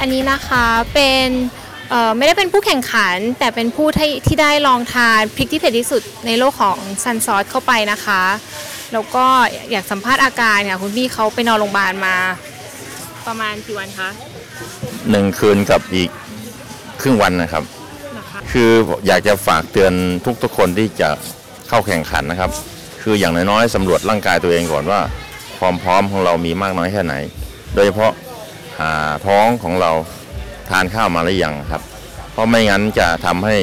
อันนี้นะคะเป็นเอ่อไม่ได้เป็นผู้แข่งขัน แต่เป็นผู้ที่ที่ได้ลองทานพริกที่เผ็ดที่สุดในโลกของซันซอสเข้าไปนะคะ แล้วก็อยากสัมภาษณ์อาการค่ะคุณพี่เขาไปนอนโรงพยาบาลมา ประมาณกี่วันคะหนึ่งคืนกับอีกครึ่งวันนะครับนะคะคืออยากจะฝากเตือนทุกๆคนที่จะเข้าแข่งขันนะครับ คืออย่างน้อยๆสำรวจร่างกายตัวเองก่อนว่า ความพร้อมของเรามีมากน้อยแค่ไหน โดยเฉพาะหา ท้องของเราทานข้าวมาหรือยังครับ เพราะไม่งั้นจะทำให้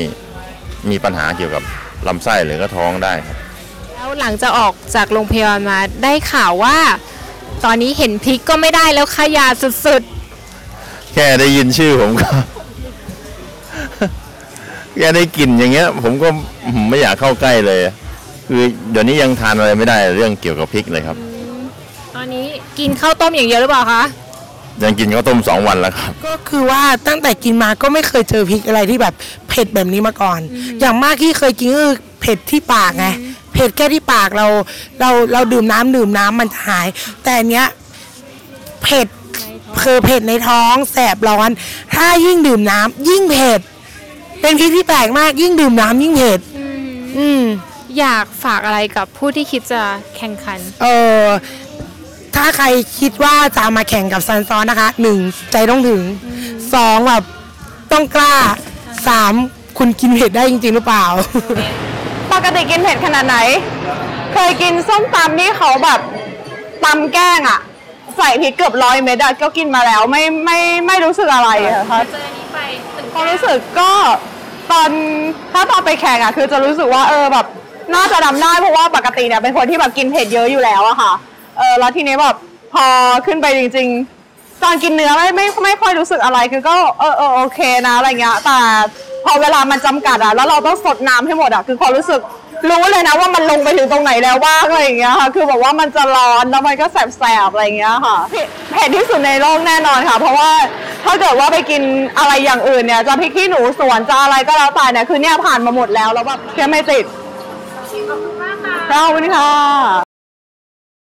มีปัญหาเกี่ยวกับลำไส้หรือก็ท้องได้ครับแล้วหลังจากออกจากโรงพยาบาลมาได้ข่าวว่า ตอนนี้เห็นพริกก็ไม่ได้แล้วขยาสุดแค่ได้ยินชื่อผมก็แค่ได้กลิ่นอย่างเงี้ย ผมก็ไม่อยากเข้าใกล้เลย คือเดี๋ยวนี้ยังทานอะไรไม่ได้เรื่องเกี่ยวกับพริกเลยครับๆตอนนี้กินข้าวต้มอย่างเดียวหรือเปล่าคะ ยังกินข้าวต้มสองวันแล้วครับ ก็คือว่าตั้งแต่กินมาก็ไม่เคยเจอพริกอะไรที่แบบเผ็ดแบบนี้มาก่อน อย่างมากที่เคยกินก็คือเผ็ดที่ปากไงเผ็ดแค่ที่ปากเราเราเราดื่มน้ำดื่มน้ำมันหาย แต่อันเนี้ยเผ็ดคือเผ็ดในท้องแสบร้อน ถ้ายิ่งดื่มน้ำยิ่งเผ็ดเป็นพริกที่แปลกมากยิ่งดื่มน้ำยิ่งเผ็ดอืม อยากฝากอะไรกับผู้ที่คิดจะแข่งขัน เออ ถ้าใครคิดว่าจะมาแข่งกับซันซอนนะคะหนึ่งใจต้องถึงสองแบบต้องกล้าสามคุณกินเผ็ดได้จริงๆหรือเปล่า ปกติกินเผ็ดขนาดไหน เคยกินส้มตำที่เขาแบบตำแกล้งอะใส่พริกเกือบร้อยเม็ดอะก็กินมาแล้วไม่ไม่ไม่รู้สึกอะไรอะค่ะ เจออันนี้ไปถึงความรู้สึกก็ตอนถ้าตอนไปแข่งอะคือจะรู้สึกว่าเออแบบน่าจะทำได้เพราะว่าปกติเนี่ยเป็นคนที่แบบกินเผ็ดเยอะอยู่แล้วอะค่ะ เออแล้วทีนี้แบบพอขึ้นไปจริง ๆ ตอนกินเนื้อไม่ไม่ไม่ค่อยรู้สึกอะไรคือก็เออเออโอเคนะอะไรเงี้ยแต่พอเวลามันจำกัดอะแล้วเราต้องสดน้ำให้หมดอะคือความรู้สึกรู้เลยนะว่ามันลงไปถึงตรงไหนแล้วบ้างอะไรอย่างเงี้ยค่ะ คือแบบว่ามันจะร้อนแล้วมันก็แสบๆอะไรอย่างเงี้ยค่ะเผ็ดเผ็ดที่สุดในโลกแน่นอนค่ะ เพราะว่าถ้าเกิดว่าไปกินอะไรอย่างอื่นเนี่ย จะพริกขี้หนูสวนจะอะไรก็แล้วแต่เนี่ยคือเนี่ยผ่านมาหมดแล้วแล้วแบบเคี้ยวไม่ติดขอบคุณมากค่ะขอบคุณค่ะ